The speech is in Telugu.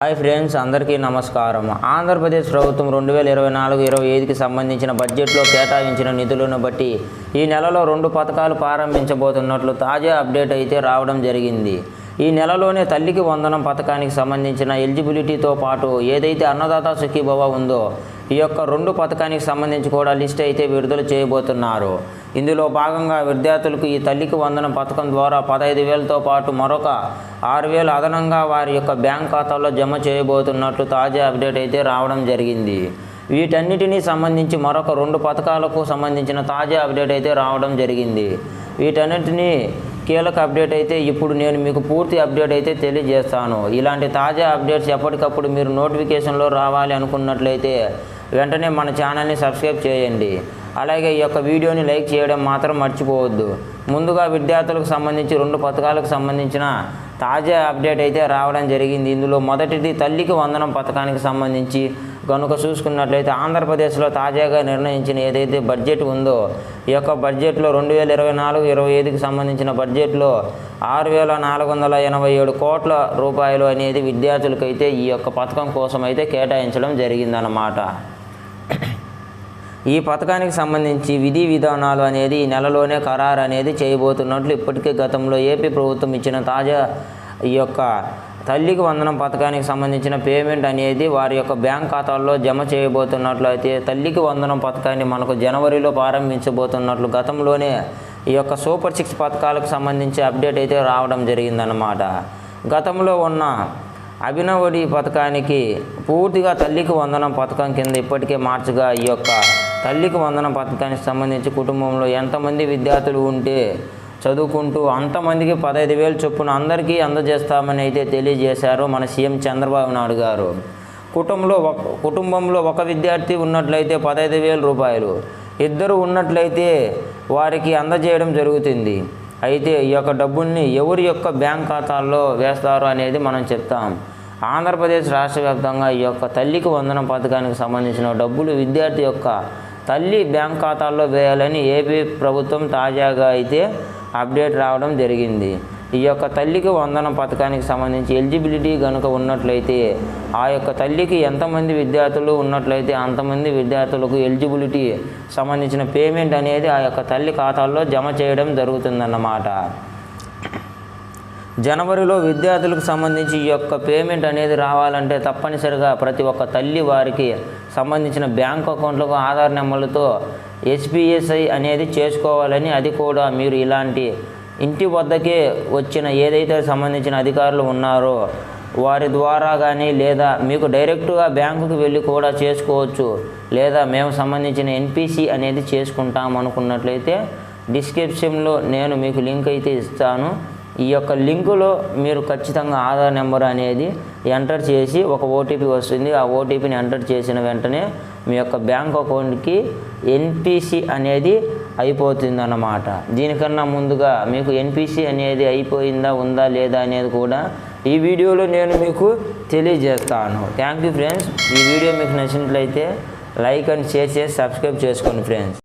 హాయ్ ఫ్రెండ్స్ అందరికీ నమస్కారం ఆంధ్రప్రదేశ్ ప్రభుత్వం రెండు వేల ఇరవై నాలుగు ఇరవై ఐదుకి సంబంధించిన బడ్జెట్లో కేటాయించిన నిధులను బట్టి ఈ నెలలో రెండు పథకాలు ప్రారంభించబోతున్నట్లు తాజా అప్డేట్ అయితే రావడం జరిగింది. ఈ నెలలోనే తల్లికి వందనం పథకానికి సంబంధించిన ఎలిజిబిలిటీతో పాటు ఏదైతే అన్నదాత సుఖీభవ ఉందో ఈ యొక్క రెండు పథకానికి సంబంధించి కూడా లిస్ట్ అయితే విడుదల చేయబోతున్నారు. ఇందులో భాగంగా విద్యార్థులకు ఈ తల్లికి వందనం పథకం ద్వారా పదహైదు వేలతో పాటు మరొక ఆరు వేలు అదనంగా వారి యొక్క బ్యాంక్ ఖాతాలో జమ చేయబోతున్నట్లు తాజా అప్డేట్ అయితే రావడం జరిగింది. వీటన్నిటినీ సంబంధించి మరొక రెండు పథకాలకు సంబంధించిన తాజా అప్డేట్ అయితే రావడం జరిగింది. వీటన్నిటినీ కీలక అప్డేట్ అయితే ఇప్పుడు నేను మీకు పూర్తి అప్డేట్ అయితే తెలియజేస్తాను. ఇలాంటి తాజా అప్డేట్స్ ఎప్పటికప్పుడు మీరు నోటిఫికేషన్లో రావాలి అనుకున్నట్లయితే వెంటనే మన ఛానల్ని సబ్స్క్రైబ్ చేయండి. అలాగే ఈ యొక్క వీడియోని లైక్ చేయడం మాత్రం మర్చిపోవద్దు. ముందుగా విద్యార్థులకు సంబంధించి రెండు పథకాలకు సంబంధించిన తాజా అప్డేట్ అయితే రావడం జరిగింది. ఇందులో మొదటిది తల్లికి వందనం పథకానికి సంబంధించి. కనుక చూసుకున్నట్లయితే ఆంధ్రప్రదేశ్లో తాజాగా నిర్ణయించిన ఏదైతే బడ్జెట్ ఉందో ఈ యొక్క బడ్జెట్లో రెండు వేల ఇరవై నాలుగు ఇరవై ఐదుకి సంబంధించిన బడ్జెట్లో ఆరు వేల నాలుగు వందల ఎనభై ఏడు కోట్ల రూపాయలు అనేది విద్యార్థులకైతే ఈ యొక్క పథకం కోసం అయితే కేటాయించడం జరిగిందన్నమాట. ఈ పథకానికి సంబంధించి విధి విధానాలు అనేది ఈ నెలలోనే ఖరారు అనేది చేయబోతున్నట్లు ఇప్పటికే గతంలో ఏపీ ప్రభుత్వం ఇచ్చిన తాజా ఈ యొక్క తల్లికి వందనం పథకానికి సంబంధించిన పేమెంట్ అనేది వారి యొక్క బ్యాంక్ ఖాతాల్లో జమ చేయబోతున్నట్లు అయితే తల్లికి వందనం పథకాన్ని మనకు జనవరిలో ప్రారంభించబోతున్నట్లు గతంలోనే ఈ యొక్క సూపర్ సిక్స్ పథకాలకు సంబంధించి అప్డేట్ అయితే రావడం జరిగిందన్నమాట. గతంలో ఉన్న అభినవడి పథకానికి పూర్తిగా తల్లికి వందనం పథకం కింద ఇప్పటికే మార్చిగా ఈ యొక్క తల్లికి వందనం పథకానికి సంబంధించి కుటుంబంలో ఎంతమంది విద్యార్థులు ఉంటే చదువుకుంటూ అంతమందికి పదహైదు వేలు చొప్పున అందరికీ అందజేస్తామని అయితే తెలియజేశారు మన సీఎం చంద్రబాబు నాయుడు గారు. కుటుంబంలో ఒక కుటుంబంలో ఒక విద్యార్థి ఉన్నట్లయితే పదహైదు వేల రూపాయలు. ఇద్దరు ఉన్నట్లయితే వారికి అందజేయడం జరుగుతుంది. అయితే ఈ యొక్క డబ్బుల్ని ఎవరి యొక్క బ్యాంక్ ఖాతాల్లో వేస్తారు అనేది మనం చెప్తాం. ఆంధ్రప్రదేశ్ రాష్ట్ర వ్యాప్తంగా ఈ యొక్క తల్లికి వందనం పథకానికి సంబంధించిన డబ్బులు విద్యార్థి యొక్క తల్లి బ్యాంక్ ఖాతాల్లో వేయాలని ఏపీ ప్రభుత్వం తాజాగా అయితే అప్డేట్ రావడం జరిగింది. ఈ యొక్క తల్లికి వందనం పథకానికి సంబంధించి ఎలిజిబిలిటీ కనుక ఉన్నట్లయితే ఆ యొక్క తల్లికి ఎంతమంది విద్యార్థులు ఉన్నట్లయితే అంతమంది విద్యార్థులకు ఎలిజిబిలిటీ సంబంధించిన పేమెంట్ అనేది ఆ యొక్క తల్లి ఖాతాల్లో జమ చేయడం జరుగుతుందన్నమాట. జనవరిలో విద్యార్థులకు సంబంధించి ఈ యొక్క పేమెంట్ అనేది రావాలంటే తప్పనిసరిగా ప్రతి ఒక్క తల్లి వారికి సంబంధించిన బ్యాంక్ అకౌంట్లకు ఆధార్ నెంబర్లతో ఎస్పీఎస్ఐ అనేది చేసుకోవాలని అది కూడా మీరు ఇలాంటి ఇంటి వద్దకే వచ్చిన ఏదైతే సంబంధించిన అధికారులు ఉన్నారో వారి ద్వారా కానీ లేదా మీకు డైరెక్ట్గా బ్యాంకుకి వెళ్ళి కూడా చేసుకోవచ్చు. లేదా మేము సంబంధించిన ఎన్పిసి అనేది చేసుకుంటాం అనుకున్నట్లయితే డిస్క్రిప్షన్లో నేను మీకు లింక్ అయితే ఇస్తాను. ఈ యొక్క లింకులో మీరు ఖచ్చితంగా ఆధార్ నెంబర్ అనేది ఎంటర్ చేసి ఒక ఓటీపీ వస్తుంది. ఆ ఓటీపీని ఎంటర్ చేసిన వెంటనే మీ యొక్క బ్యాంక్ అకౌంట్కి ఎన్పిసి అనేది అయిపోతుంది అన్నమాట దీనికన్నా ముందుగా మీకు ఎన్పిసి అనేది అయిపోయిందా ఉందా లేదా అనేది కూడా ఈ వీడియోలో నేను మీకు తెలియజేస్తాను. థ్యాంక్ యూ ఫ్రెండ్స్ ఈ వీడియో మీకు నచ్చినట్లయితే లైక్ అండ్ షేర్ చేసి సబ్స్క్రైబ్ చేసుకోండి ఫ్రెండ్స్